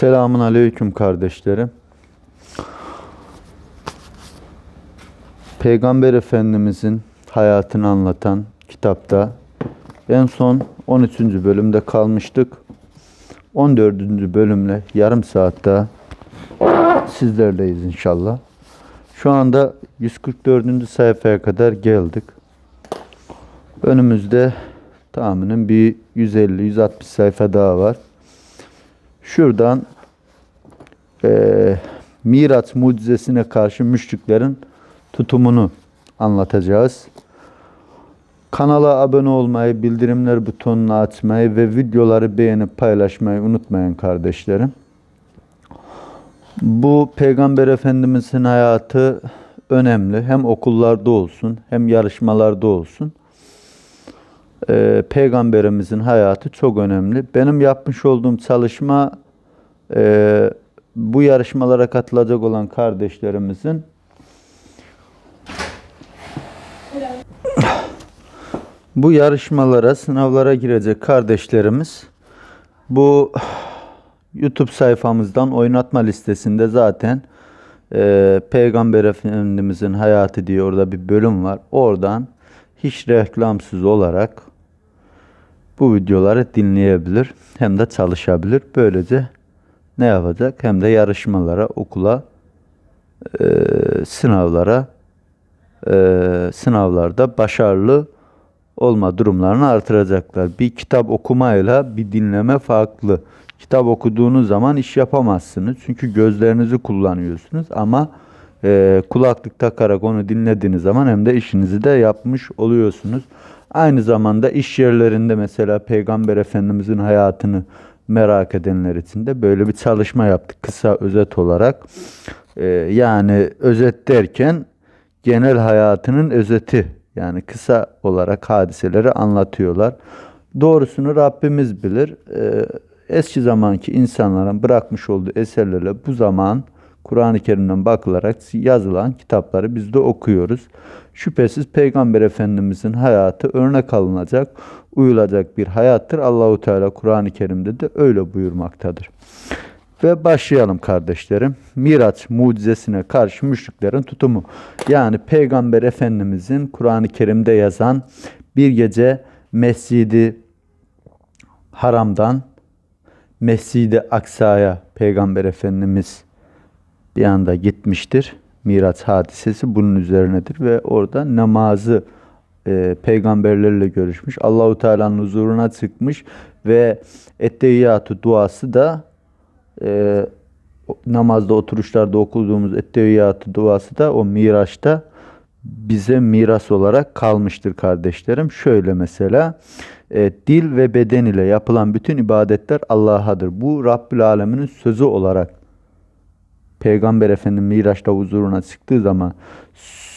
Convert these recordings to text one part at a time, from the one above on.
Selamun aleyküm kardeşlerim. Peygamber Efendimizin hayatını anlatan kitapta en son 13. bölümde kalmıştık. 14. bölümle yarım saatte sizlerleyiz inşallah. Şu anda 144. sayfaya kadar geldik. Önümüzde tahminen bir 150-160 sayfa daha var. Şuradan eee Miraç mucizesine karşı müşriklerin tutumunu anlatacağız. Kanala abone olmayı, bildirimler butonunu açmayı ve videoları beğenip paylaşmayı unutmayın kardeşlerim. Bu Peygamber Efendimizin hayatı önemli. Hem okullarda olsun hem yarışmalarda olsun. Ee, Peygamberimizin hayatı çok önemli. Benim yapmış olduğum çalışma e, bu yarışmalara katılacak olan kardeşlerimizin bu yarışmalara, sınavlara girecek kardeşlerimiz bu YouTube sayfamızdan oynatma listesinde zaten e, Peygamber Efendimizin hayatı diye orada bir bölüm var. Oradan hiç reklamsız olarak bu videoları dinleyebilir hem de çalışabilir. Böylece ne yapacak? Hem de yarışmalara, okula, e, sınavlara, e, sınavlarda başarılı olma durumlarını artıracaklar. Bir kitap okumayla bir dinleme farklı. Kitap okuduğunuz zaman iş yapamazsınız. Çünkü gözlerinizi kullanıyorsunuz ama e, kulaklık takarak onu dinlediğiniz zaman hem de işinizi de yapmış oluyorsunuz. Aynı zamanda iş yerlerinde mesela Peygamber Efendimizin hayatını merak edenler için de böyle bir çalışma yaptık kısa özet olarak. E, yani özet derken genel hayatının özeti yani kısa olarak hadiseleri anlatıyorlar. Doğrusunu Rabbimiz bilir. Ee, eski zamanki insanların bırakmış olduğu eserlerle bu zaman Kur'an-ı Kerim'den bakılarak yazılan kitapları biz de okuyoruz. Şüphesiz Peygamber Efendimizin hayatı örnek alınacak, uyulacak bir hayattır. Allahu Teala Kur'an-ı Kerim'de de öyle buyurmaktadır. Ve başlayalım kardeşlerim. Miraç mucizesine karşı müşriklerin tutumu. Yani Peygamber Efendimizin Kur'an-ı Kerim'de yazan bir gece Mescidi Haram'dan Mescidi Aksa'ya Peygamber Efendimiz bir anda gitmiştir. Miraç hadisesi bunun üzerinedir ve orada namazı e, peygamberlerle görüşmüş. Allahu Teala'nın huzuruna çıkmış ve etteyyatü duası da e, namazda oturuşlarda okuduğumuz etteyyatü duası da o miraçta bize miras olarak kalmıştır kardeşlerim. Şöyle mesela e, dil ve beden ile yapılan bütün ibadetler Allah'adır. Bu Rabbül Alemin'in sözü olarak Peygamber Efendimiz Miraç'ta huzuruna çıktığı zaman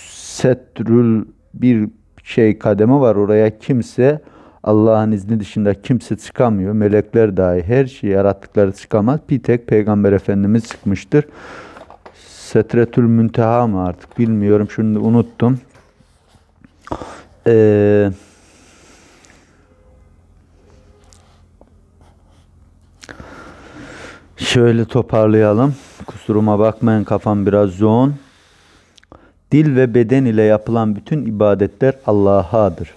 setrül bir şey kademe var oraya kimse Allah'ın izni dışında kimse çıkamıyor. Melekler dahi her şeyi yarattıkları çıkamaz. Bir tek Peygamber Efendimiz çıkmıştır. Setretül Münteha mı artık bilmiyorum. Da unuttum. Ee, şöyle toparlayalım. Kusuruma bakmayın kafam biraz yoğun. Dil ve beden ile yapılan bütün ibadetler Allah'adır.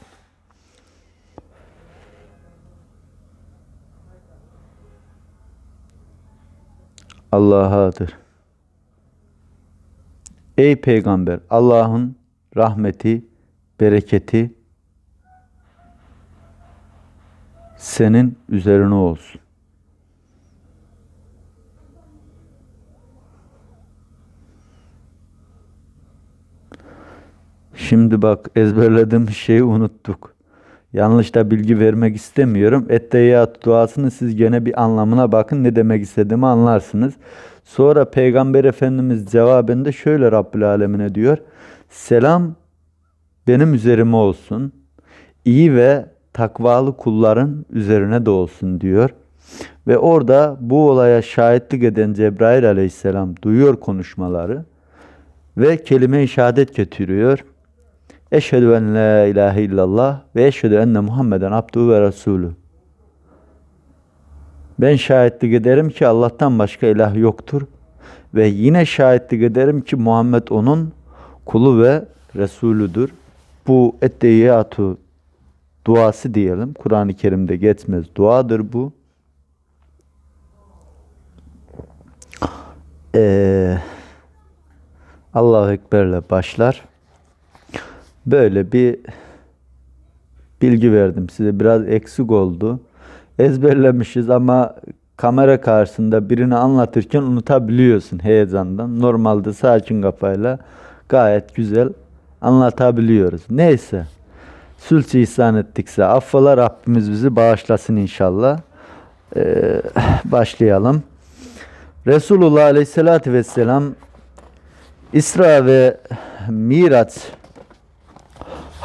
Allah'adır. Ey peygamber Allah'ın rahmeti, bereketi senin üzerine olsun. Şimdi bak ezberlediğim şeyi unuttuk. Yanlış da bilgi vermek istemiyorum. Etteyyat duasını siz gene bir anlamına bakın ne demek istediğimi anlarsınız. Sonra Peygamber Efendimiz cevabında şöyle Rabbül Alemine diyor. Selam benim üzerime olsun. İyi ve takvalı kulların üzerine de olsun diyor. Ve orada bu olaya şahitlik eden Cebrail aleyhisselam duyuyor konuşmaları ve kelime-i şehadet getiriyor. Eşhedü en la ilahe illallah ve eşhedü enne Muhammeden abduhu ve resulü. Ben şahitlik ederim ki Allah'tan başka ilah yoktur. Ve yine şahitlik ederim ki Muhammed onun kulu ve Resulüdür. Bu etteyyatu duası diyelim. Kur'an-ı Kerim'de geçmez. Duadır bu. Ee, Allahu Ekber'le başlar. Böyle bir bilgi verdim size. Biraz eksik oldu. Ezberlemişiz ama kamera karşısında birini anlatırken unutabiliyorsun heyecandan. Normalde sakin kafayla gayet güzel anlatabiliyoruz. Neyse. Sülçü ihsan ettikse affola Rabbimiz bizi bağışlasın inşallah. Ee, başlayalım. Resulullah Aleyhisselatü Vesselam İsra ve Miraç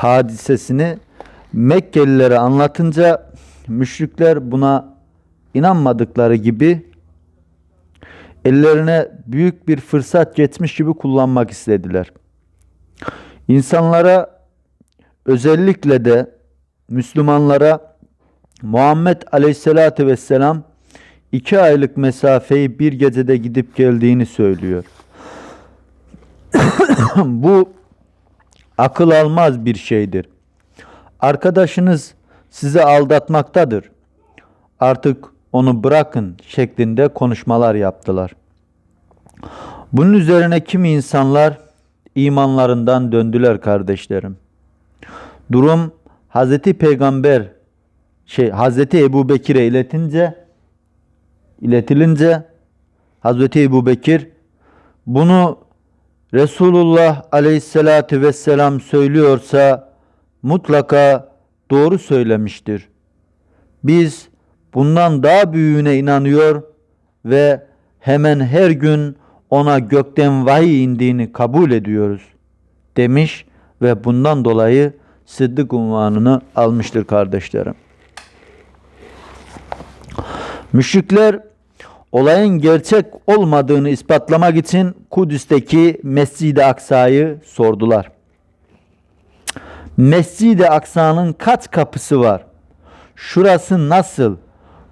hadisesini Mekkelilere anlatınca müşrikler buna inanmadıkları gibi ellerine büyük bir fırsat geçmiş gibi kullanmak istediler. İnsanlara özellikle de Müslümanlara Muhammed Aleyhisselatü Vesselam iki aylık mesafeyi bir gecede gidip geldiğini söylüyor. Bu akıl almaz bir şeydir. Arkadaşınız sizi aldatmaktadır. Artık onu bırakın şeklinde konuşmalar yaptılar. Bunun üzerine kimi insanlar imanlarından döndüler kardeşlerim. Durum Hazreti Peygamber şey Hazreti Ebu Bekir'e iletince iletilince Hazreti Ebu Bekir bunu Resulullah aleyhissalatü vesselam söylüyorsa mutlaka doğru söylemiştir. Biz bundan daha büyüğüne inanıyor ve hemen her gün ona gökten vahiy indiğini kabul ediyoruz demiş ve bundan dolayı Sıddık unvanını almıştır kardeşlerim. Müşrikler olayın gerçek olmadığını ispatlamak için Kudüs'teki Mescid-i Aksa'yı sordular. Mescid-i Aksa'nın kaç kapısı var? Şurası nasıl?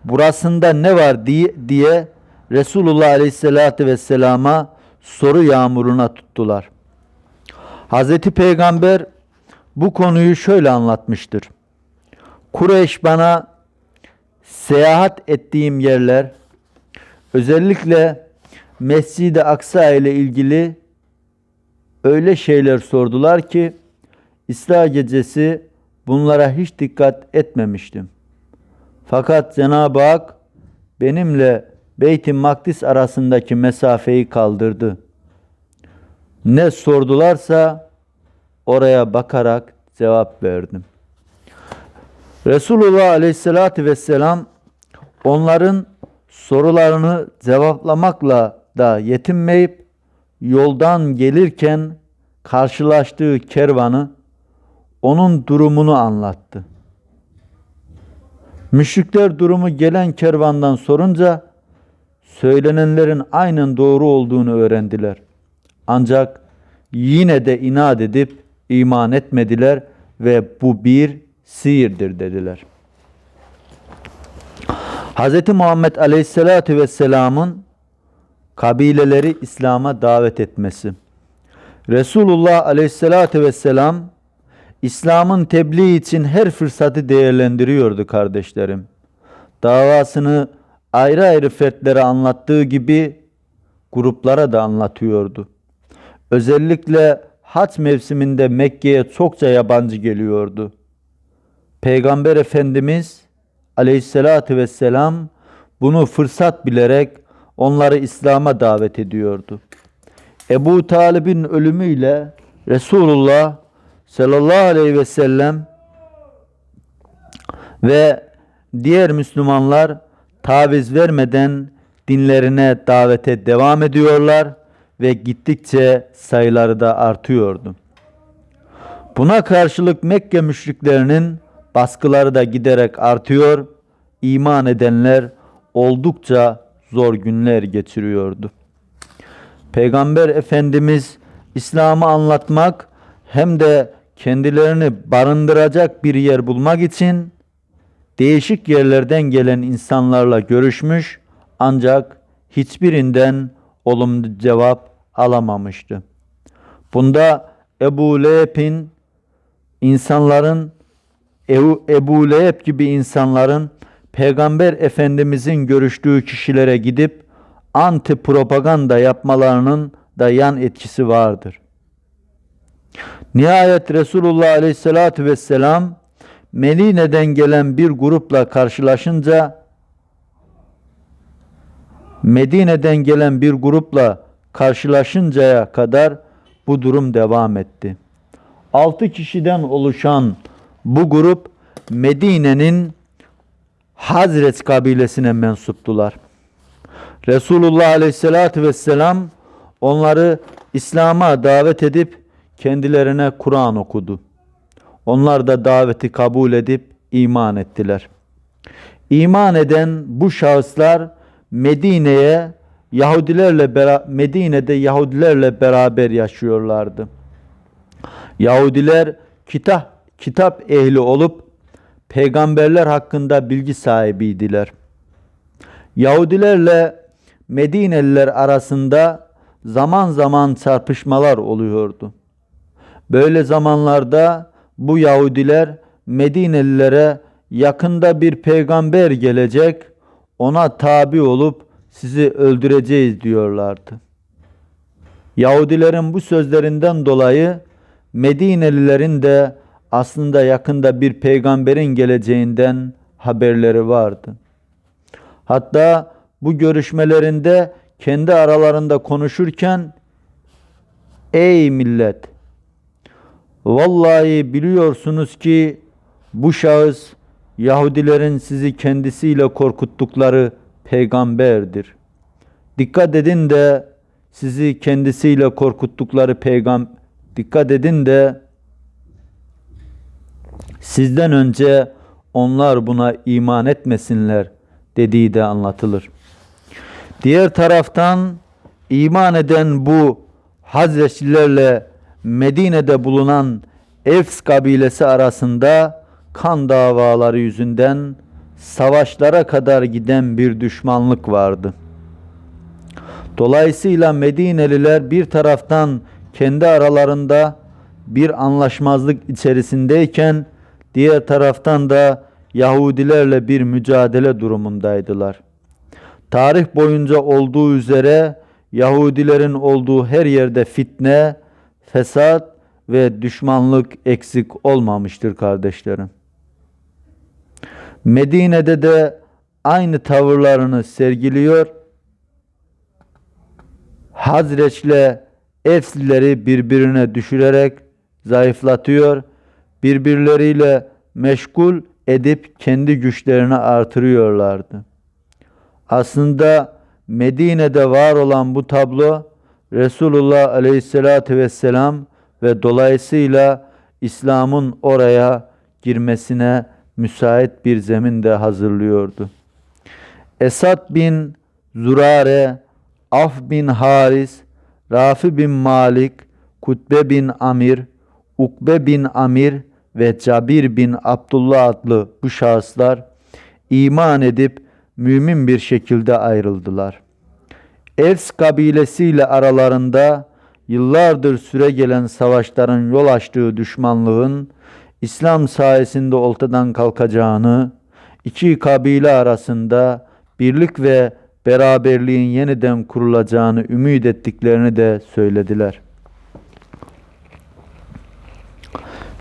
Burasında ne var diye, Resulullah Aleyhisselatü Vesselam'a soru yağmuruna tuttular. Hazreti Peygamber bu konuyu şöyle anlatmıştır. Kureyş bana seyahat ettiğim yerler özellikle Mescid-i Aksa ile ilgili öyle şeyler sordular ki İsra gecesi bunlara hiç dikkat etmemiştim. Fakat Cenab-ı Hak benimle Beyt-i Makdis arasındaki mesafeyi kaldırdı. Ne sordularsa oraya bakarak cevap verdim. Resulullah Aleyhisselatü Vesselam onların sorularını cevaplamakla da yetinmeyip yoldan gelirken karşılaştığı kervanı onun durumunu anlattı. Müşrikler durumu gelen kervandan sorunca söylenenlerin aynen doğru olduğunu öğrendiler. Ancak yine de inat edip iman etmediler ve bu bir sihirdir dediler. Hz. Muhammed Aleyhisselatü Vesselam'ın kabileleri İslam'a davet etmesi. Resulullah Aleyhisselatü Vesselam İslam'ın tebliğ için her fırsatı değerlendiriyordu kardeşlerim. Davasını ayrı ayrı fertlere anlattığı gibi gruplara da anlatıyordu. Özellikle haç mevsiminde Mekke'ye çokça yabancı geliyordu. Peygamber Efendimiz aleyhissalatü vesselam bunu fırsat bilerek onları İslam'a davet ediyordu. Ebu Talib'in ölümüyle Resulullah sallallahu aleyhi ve sellem ve diğer Müslümanlar taviz vermeden dinlerine davete devam ediyorlar ve gittikçe sayıları da artıyordu. Buna karşılık Mekke müşriklerinin baskıları da giderek artıyor, iman edenler oldukça zor günler geçiriyordu. Peygamber Efendimiz İslam'ı anlatmak hem de kendilerini barındıracak bir yer bulmak için değişik yerlerden gelen insanlarla görüşmüş ancak hiçbirinden olumlu cevap alamamıştı. Bunda Ebu Leheb'in insanların Ebu, Leheb gibi insanların Peygamber Efendimizin görüştüğü kişilere gidip anti propaganda yapmalarının da yan etkisi vardır. Nihayet Resulullah Aleyhisselatü Vesselam Medine'den gelen bir grupla karşılaşınca Medine'den gelen bir grupla karşılaşıncaya kadar bu durum devam etti. 6 kişiden oluşan bu grup Medine'nin Hazret kabilesine mensuptular. Resulullah Aleyhisselatü Vesselam onları İslam'a davet edip kendilerine Kur'an okudu. Onlar da daveti kabul edip iman ettiler. İman eden bu şahıslar Medine'ye Yahudilerle Medine'de Yahudilerle beraber yaşıyorlardı. Yahudiler kitap kitap ehli olup peygamberler hakkında bilgi sahibiydiler. Yahudilerle Medineliler arasında zaman zaman çarpışmalar oluyordu. Böyle zamanlarda bu Yahudiler Medinelilere yakında bir peygamber gelecek, ona tabi olup sizi öldüreceğiz diyorlardı. Yahudilerin bu sözlerinden dolayı Medinelilerin de aslında yakında bir peygamberin geleceğinden haberleri vardı. Hatta bu görüşmelerinde kendi aralarında konuşurken ey millet vallahi biliyorsunuz ki bu şahıs Yahudilerin sizi kendisiyle korkuttukları peygamberdir. Dikkat edin de sizi kendisiyle korkuttukları peygam dikkat edin de sizden önce onlar buna iman etmesinler dediği de anlatılır. Diğer taraftan iman eden bu Hazreçlilerle Medine'de bulunan Efs kabilesi arasında kan davaları yüzünden savaşlara kadar giden bir düşmanlık vardı. Dolayısıyla Medineliler bir taraftan kendi aralarında bir anlaşmazlık içerisindeyken diğer taraftan da Yahudilerle bir mücadele durumundaydılar. Tarih boyunca olduğu üzere Yahudilerin olduğu her yerde fitne, fesat ve düşmanlık eksik olmamıştır kardeşlerim. Medine'de de aynı tavırlarını sergiliyor. Hazreç'le Efslileri birbirine düşürerek zayıflatıyor. Birbirleriyle meşgul edip kendi güçlerini artırıyorlardı. Aslında Medine'de var olan bu tablo Resulullah Aleyhisselatü Vesselam ve dolayısıyla İslam'ın oraya girmesine müsait bir zemin de hazırlıyordu. Esad bin Zurare, Af bin Haris, Rafi bin Malik, Kutbe bin Amir, Ukbe bin Amir ve Cabir bin Abdullah adlı bu şahıslar iman edip mümin bir şekilde ayrıldılar. Evs kabilesiyle aralarında yıllardır süre gelen savaşların yol açtığı düşmanlığın İslam sayesinde ortadan kalkacağını, iki kabile arasında birlik ve beraberliğin yeniden kurulacağını ümit ettiklerini de söylediler.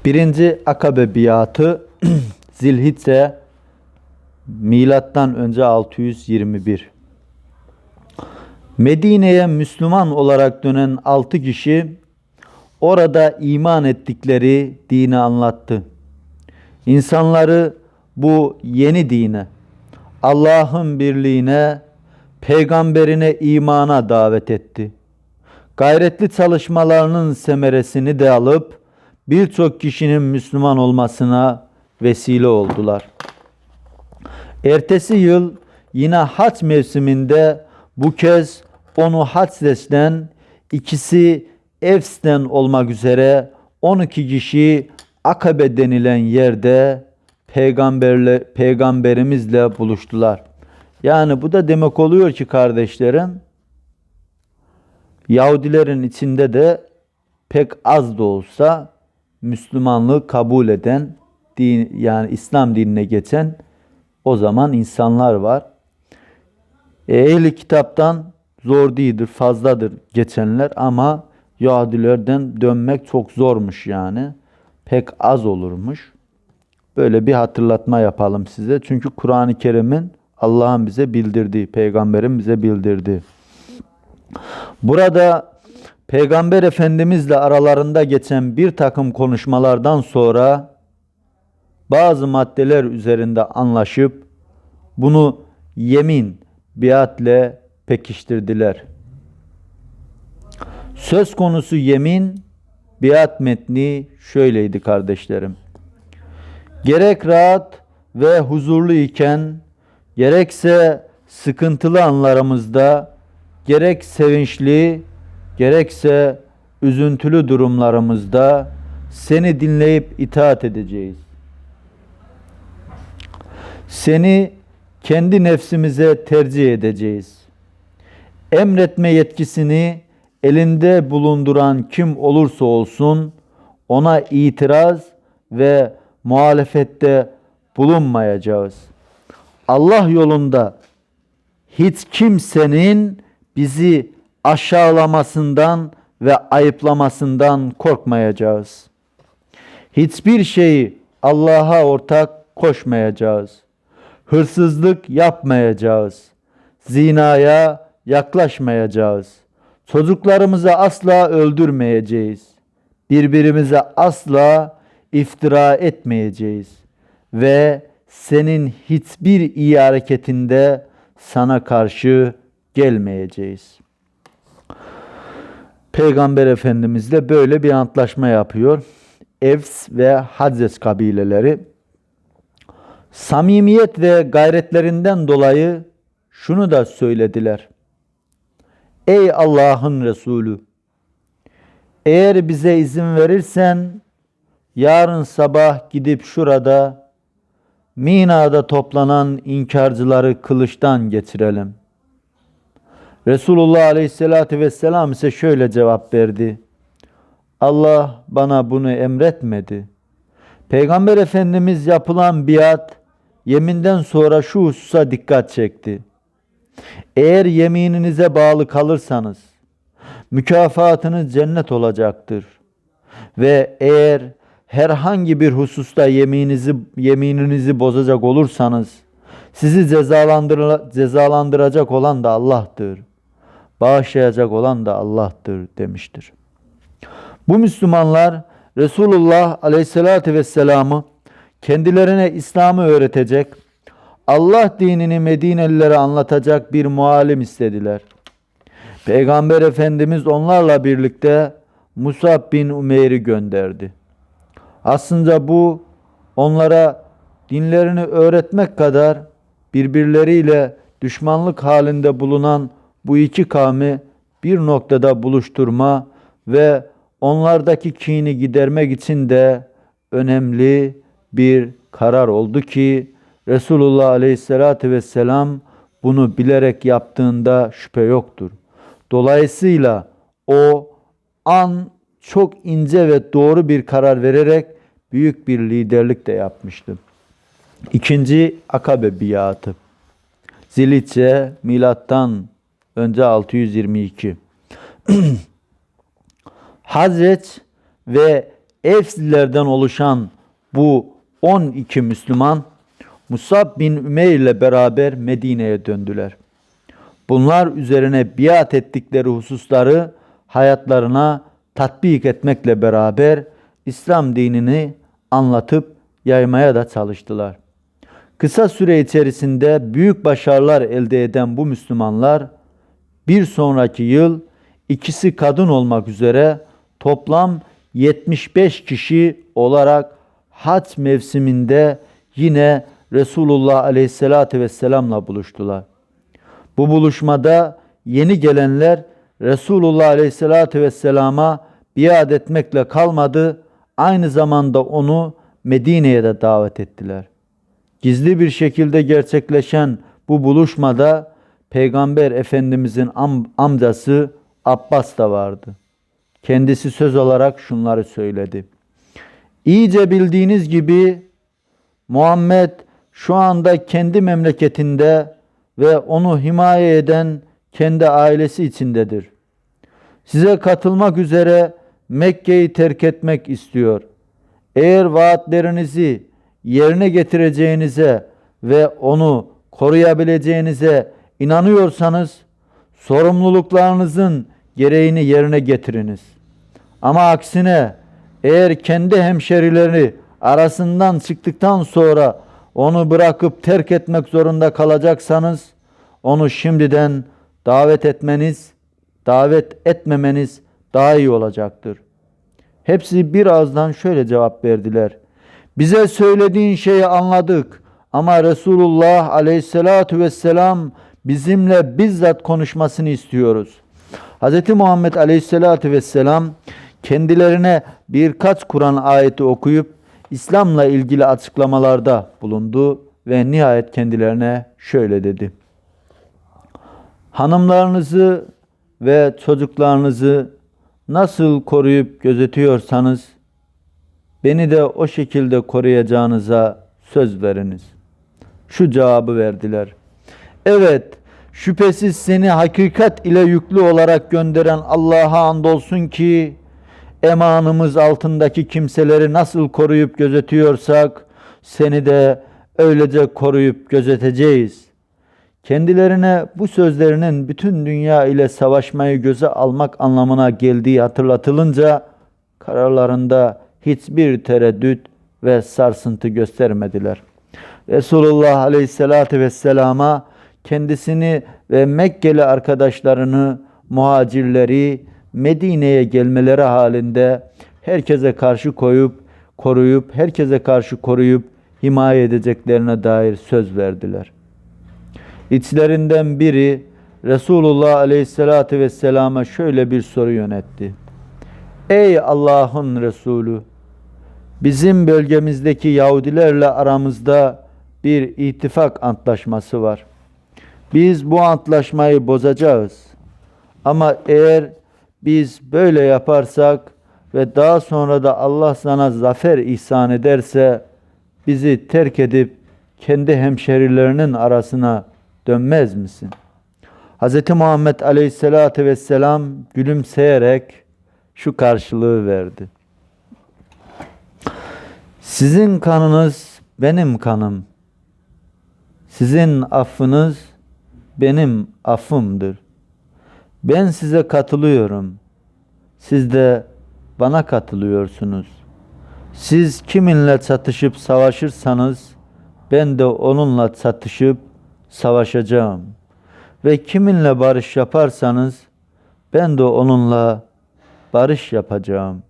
Birinci Akabe biatı Zilhicce milattan önce 621. Medine'ye Müslüman olarak dönen altı kişi orada iman ettikleri dini anlattı. İnsanları bu yeni dine, Allah'ın birliğine, peygamberine imana davet etti. Gayretli çalışmalarının semeresini de alıp birçok kişinin Müslüman olmasına vesile oldular. Ertesi yıl yine haç mevsiminde bu kez onu Haçreç'ten ikisi Efs'ten olmak üzere 12 kişi Akabe denilen yerde peygamberle peygamberimizle buluştular. Yani bu da demek oluyor ki kardeşlerim Yahudilerin içinde de pek az da olsa Müslümanlığı kabul eden din yani İslam dinine geçen o zaman insanlar var. E, ehli kitaptan zor değildir, fazladır geçenler ama Yahudilerden dönmek çok zormuş yani. Pek az olurmuş. Böyle bir hatırlatma yapalım size. Çünkü Kur'an-ı Kerim'in Allah'ın bize bildirdiği, peygamberin bize bildirdiği. Burada Peygamber Efendimizle aralarında geçen bir takım konuşmalardan sonra bazı maddeler üzerinde anlaşıp bunu yemin, biatle pekiştirdiler. Söz konusu yemin, biat metni şöyleydi kardeşlerim. Gerek rahat ve huzurlu iken, gerekse sıkıntılı anlarımızda, gerek sevinçli, gerekse üzüntülü durumlarımızda seni dinleyip itaat edeceğiz. Seni kendi nefsimize tercih edeceğiz. Emretme yetkisini elinde bulunduran kim olursa olsun ona itiraz ve muhalefette bulunmayacağız. Allah yolunda hiç kimsenin bizi aşağılamasından ve ayıplamasından korkmayacağız. Hiçbir şeyi Allah'a ortak koşmayacağız. Hırsızlık yapmayacağız. Zinaya yaklaşmayacağız. Çocuklarımızı asla öldürmeyeceğiz. Birbirimize asla iftira etmeyeceğiz. Ve senin hiçbir iyi hareketinde sana karşı gelmeyeceğiz. Peygamber Efendimiz de böyle bir antlaşma yapıyor. Evs ve Hadzes kabileleri samimiyet ve gayretlerinden dolayı şunu da söylediler. Ey Allah'ın Resulü! Eğer bize izin verirsen yarın sabah gidip şurada Mina'da toplanan inkarcıları kılıçtan geçirelim. Resulullah Aleyhisselatü Vesselam ise şöyle cevap verdi. Allah bana bunu emretmedi. Peygamber Efendimiz yapılan biat yeminden sonra şu hususa dikkat çekti. Eğer yemininize bağlı kalırsanız mükafatınız cennet olacaktır. Ve eğer herhangi bir hususta yemininizi yemininizi bozacak olursanız sizi cezalandır, cezalandıracak olan da Allah'tır. Bağışlayacak olan da Allah'tır demiştir. Bu Müslümanlar Resulullah Aleyhisselatü Vesselam'ı kendilerine İslam'ı öğretecek, Allah dinini Medinelilere anlatacak bir muallim istediler. Peygamber Efendimiz onlarla birlikte Musab bin Umeyr'i gönderdi. Aslında bu onlara dinlerini öğretmek kadar birbirleriyle düşmanlık halinde bulunan bu iki kavmi bir noktada buluşturma ve onlardaki kini gidermek için de önemli bir karar oldu ki Resulullah Aleyhisselatü Vesselam bunu bilerek yaptığında şüphe yoktur. Dolayısıyla o an çok ince ve doğru bir karar vererek büyük bir liderlik de yapmıştı. İkinci Akabe biatı. Zilice milattan önce 622. Hazret ve Efslilerden oluşan bu 12 Müslüman Musab bin Ümeyr ile beraber Medine'ye döndüler. Bunlar üzerine biat ettikleri hususları hayatlarına tatbik etmekle beraber İslam dinini anlatıp yaymaya da çalıştılar. Kısa süre içerisinde büyük başarılar elde eden bu Müslümanlar bir sonraki yıl ikisi kadın olmak üzere toplam 75 kişi olarak hac mevsiminde yine Resulullah Aleyhisselatü Vesselam'la buluştular. Bu buluşmada yeni gelenler Resulullah Aleyhisselatü Vesselam'a biat etmekle kalmadı, aynı zamanda onu Medine'ye de davet ettiler. Gizli bir şekilde gerçekleşen bu buluşmada Peygamber Efendimizin am- amcası Abbas da vardı. Kendisi söz olarak şunları söyledi. İyice bildiğiniz gibi Muhammed şu anda kendi memleketinde ve onu himaye eden kendi ailesi içindedir. Size katılmak üzere Mekke'yi terk etmek istiyor. Eğer vaatlerinizi yerine getireceğinize ve onu koruyabileceğinize inanıyorsanız sorumluluklarınızın gereğini yerine getiriniz. Ama aksine eğer kendi hemşerileri arasından çıktıktan sonra onu bırakıp terk etmek zorunda kalacaksanız onu şimdiden davet etmeniz, davet etmemeniz daha iyi olacaktır. Hepsi bir ağızdan şöyle cevap verdiler. Bize söylediğin şeyi anladık ama Resulullah aleyhissalatu vesselam bizimle bizzat konuşmasını istiyoruz. Hz. Muhammed aleyhissalatu vesselam kendilerine birkaç Kur'an ayeti okuyup İslam'la ilgili açıklamalarda bulundu ve nihayet kendilerine şöyle dedi. Hanımlarınızı ve çocuklarınızı nasıl koruyup gözetiyorsanız beni de o şekilde koruyacağınıza söz veriniz. Şu cevabı verdiler. Evet, şüphesiz seni hakikat ile yüklü olarak gönderen Allah'a andolsun ki emanımız altındaki kimseleri nasıl koruyup gözetiyorsak seni de öylece koruyup gözeteceğiz. Kendilerine bu sözlerinin bütün dünya ile savaşmayı göze almak anlamına geldiği hatırlatılınca kararlarında hiçbir tereddüt ve sarsıntı göstermediler. Resulullah Aleyhisselatü Vesselam'a kendisini ve Mekkeli arkadaşlarını, muhacirleri Medine'ye gelmeleri halinde herkese karşı koyup, koruyup, herkese karşı koruyup himaye edeceklerine dair söz verdiler. İçlerinden biri Resulullah Aleyhisselatü Vesselam'a şöyle bir soru yönetti. Ey Allah'ın Resulü! Bizim bölgemizdeki Yahudilerle aramızda bir ittifak antlaşması var. Biz bu antlaşmayı bozacağız. Ama eğer biz böyle yaparsak ve daha sonra da Allah sana zafer ihsan ederse bizi terk edip kendi hemşerilerinin arasına dönmez misin? Hz. Muhammed Aleyhisselatü Vesselam gülümseyerek şu karşılığı verdi. Sizin kanınız benim kanım. Sizin affınız benim affımdır. Ben size katılıyorum. Siz de bana katılıyorsunuz. Siz kiminle çatışıp savaşırsanız ben de onunla çatışıp savaşacağım. Ve kiminle barış yaparsanız ben de onunla barış yapacağım.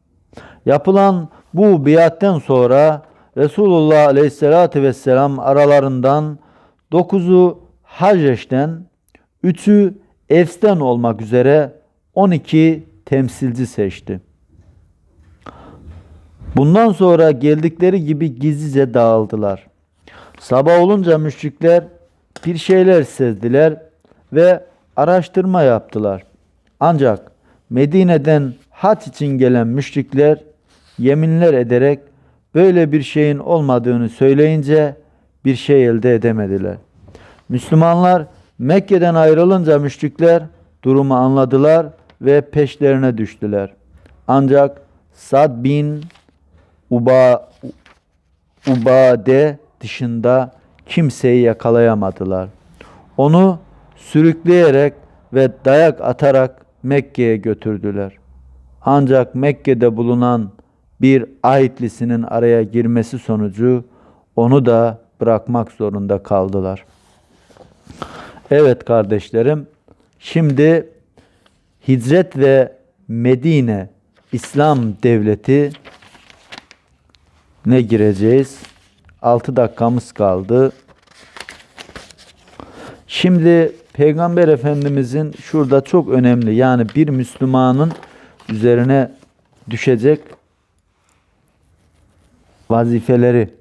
Yapılan bu biatten sonra Resulullah Aleyhisselatü Vesselam aralarından dokuzu Haceş'ten, üçü Efs'ten olmak üzere 12 temsilci seçti. Bundan sonra geldikleri gibi gizlice dağıldılar. Sabah olunca müşrikler bir şeyler sezdiler ve araştırma yaptılar. Ancak Medine'den haç için gelen müşrikler yeminler ederek böyle bir şeyin olmadığını söyleyince bir şey elde edemediler. Müslümanlar Mekke'den ayrılınca müşrikler durumu anladılar ve peşlerine düştüler. Ancak Sad bin Uba, Ubade dışında kimseyi yakalayamadılar. Onu sürükleyerek ve dayak atarak Mekke'ye götürdüler. Ancak Mekke'de bulunan bir ahitlisinin araya girmesi sonucu onu da bırakmak zorunda kaldılar. Evet kardeşlerim, şimdi Hicret ve Medine İslam devleti ne gireceğiz? 6 dakikamız kaldı. Şimdi Peygamber Efendimizin şurada çok önemli yani bir Müslümanın üzerine düşecek vazifeleri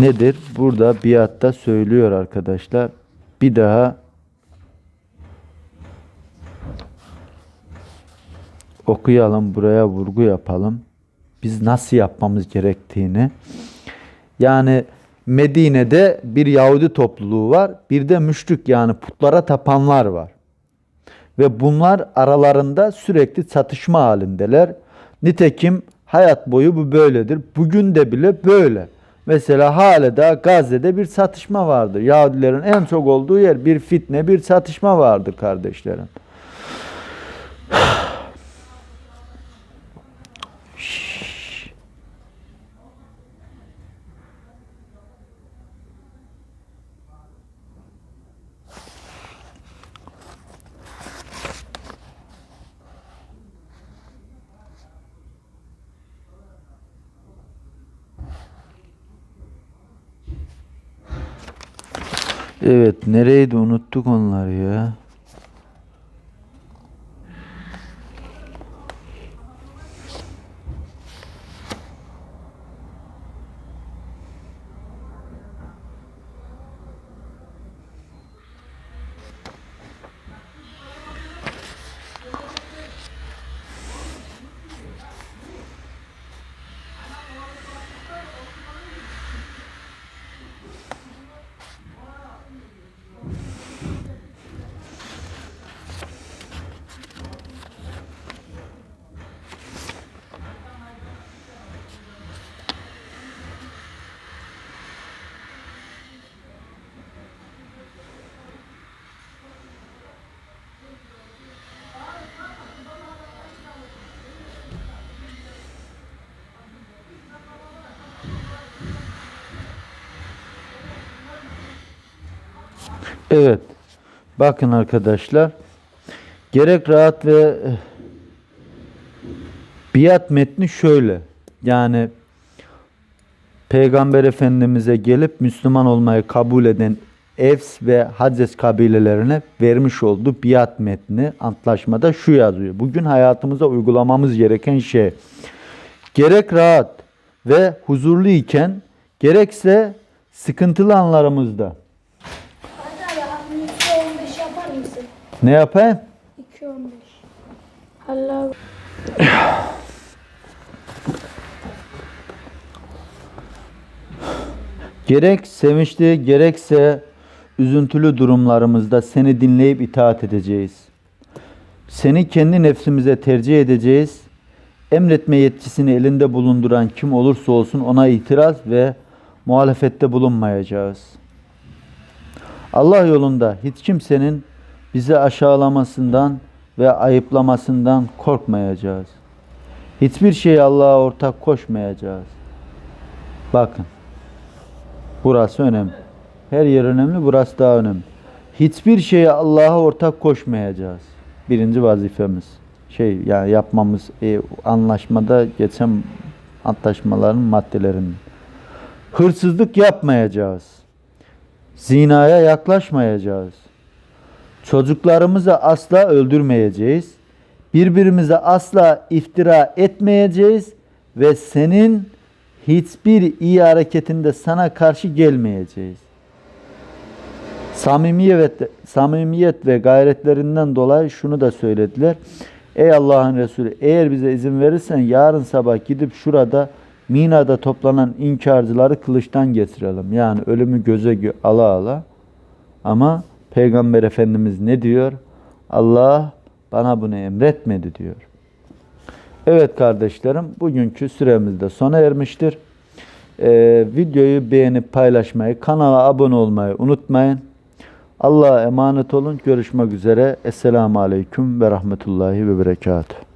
nedir? Burada biatta söylüyor arkadaşlar. Bir daha okuyalım, buraya vurgu yapalım. Biz nasıl yapmamız gerektiğini. Yani Medine'de bir Yahudi topluluğu var. Bir de müşrik yani putlara tapanlar var. Ve bunlar aralarında sürekli çatışma halindeler. Nitekim hayat boyu bu böyledir. Bugün de bile böyle. Mesela hala da Gazze'de bir çatışma vardır. Yahudilerin en çok olduğu yer bir fitne, bir çatışma vardır kardeşlerim. Evet, nereydi unuttuk onları ya. Evet. Bakın arkadaşlar. Gerek rahat ve eh, biat metni şöyle. Yani Peygamber Efendimiz'e gelip Müslüman olmayı kabul eden Evs ve Hacez kabilelerine vermiş olduğu biat metni antlaşmada şu yazıyor. Bugün hayatımıza uygulamamız gereken şey gerek rahat ve huzurlu iken gerekse sıkıntılı anlarımızda ne yapayım? 2.15. Allah Gerek sevinçli gerekse üzüntülü durumlarımızda seni dinleyip itaat edeceğiz. Seni kendi nefsimize tercih edeceğiz. Emretme yetkisini elinde bulunduran kim olursa olsun ona itiraz ve muhalefette bulunmayacağız. Allah yolunda hiç kimsenin bizi aşağılamasından ve ayıplamasından korkmayacağız. Hiçbir şeye Allah'a ortak koşmayacağız. Bakın. Burası önemli. Her yer önemli, burası daha önemli. Hiçbir şeye Allah'a ortak koşmayacağız. Birinci vazifemiz. Şey yani yapmamız e, anlaşmada geçen antlaşmaların maddelerinin. Hırsızlık yapmayacağız. Zinaya yaklaşmayacağız. Çocuklarımızı asla öldürmeyeceğiz. Birbirimize asla iftira etmeyeceğiz ve senin hiçbir iyi hareketinde sana karşı gelmeyeceğiz. Samimiyet, samimiyet ve gayretlerinden dolayı şunu da söylediler. Ey Allah'ın Resulü eğer bize izin verirsen yarın sabah gidip şurada Mina'da toplanan inkarcıları kılıçtan geçirelim. Yani ölümü göze gö- ala ala. Ama Peygamber Efendimiz ne diyor? Allah bana bunu emretmedi diyor. Evet kardeşlerim, bugünkü süremiz de sona ermiştir. Ee, videoyu beğenip paylaşmayı, kanala abone olmayı unutmayın. Allah'a emanet olun. Görüşmek üzere. Esselamu Aleyküm ve Rahmetullahi ve Berekatuhu.